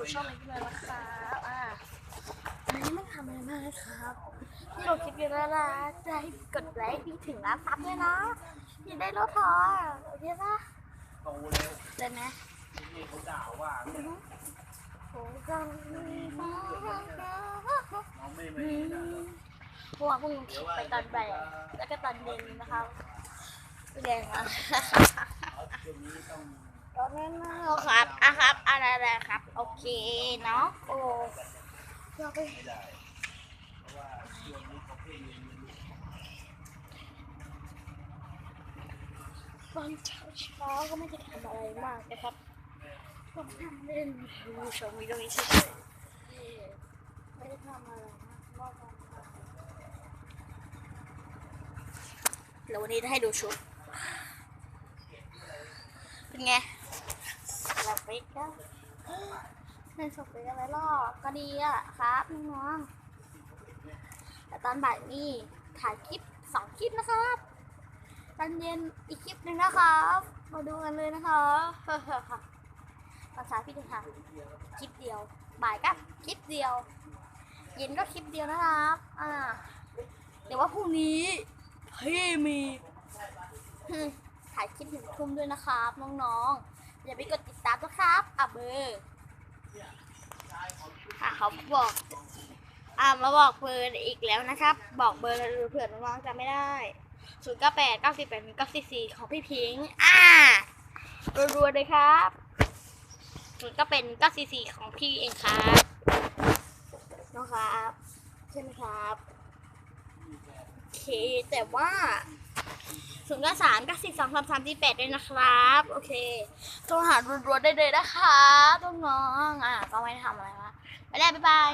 ดูช่องนี้เลยนะครับอ่าอันนี้ไม่ทำอะไรมากนะครับที่เราคลิปอยู่แล้วนะจะให้กดไลค์พี่ถึงล้านซับด้วยนะพี่ได้รถทอโอเคปะโตแล้วเลยไหมนี่เขาด่าว่าโอ้กังน้องไม่ไม่ได้พวกพวกคลิปไปตอนบ่ายแล้วก็ตอนเย็นนะครับแดงอะช่วงนี้ต้องตอนนั้นนะครับอะครับอะ ไรอะไรครับ โอเคเนาะโอ้ยตอนเช้าเช้าก็ไม่ได้ทำอะไรมากนะครับก็นั่งเล่นดูชมวิดีโอเฉยๆไม่ได้ทำอะไรมากแล้ววันนี้จะให้ดูชุดเป็นไง สเปกนะในสเปกอะไรหรอกก็ดีอะครับน้องแต่ตอนบ่ายนี่ถ่ายคลิปสองคลิปนะครับตอนเย็นอีกคลิปหนึ่งนะครับ มาดูกันเลยนะคะตอนเช้าพี่จะทำคลิปเดียว บ่ายก็คลิปเดียว เย็นก็คลิปเดียวนะครับ อ่า เดี๋ยวว่าพรุ่งนี้พี่มีถ่ายคลิปหนึ่งทุ่มด้วยนะครับ น้องๆ อย่าไปกดติดตามนะครับอะเบอร์อะเขาบอกอะมาบอกเบอร์อีกแล้วนะครับ บอกเบอร์เผื่อน้องๆจำไม่ได้ศูนย์เก้าแปดเก้าสิบแปดเก้าสี่สี่ของพี่พิงค์อ่ารัวๆเลยครับศูนย์ก้าเป็นเก้าสี่สี่ของพี่เองครับน้องครับใช่ไหมครับโอเคแต่ว่า ศูนย์เก้าสามเก้าสี่สองสามสามสี่แปดด้วยนะครับ โอเคโทรหารัวๆได้เลยนะคะน้องๆอะก็ไม่ทำอะไรวะไปแล้วบ๊ายบาย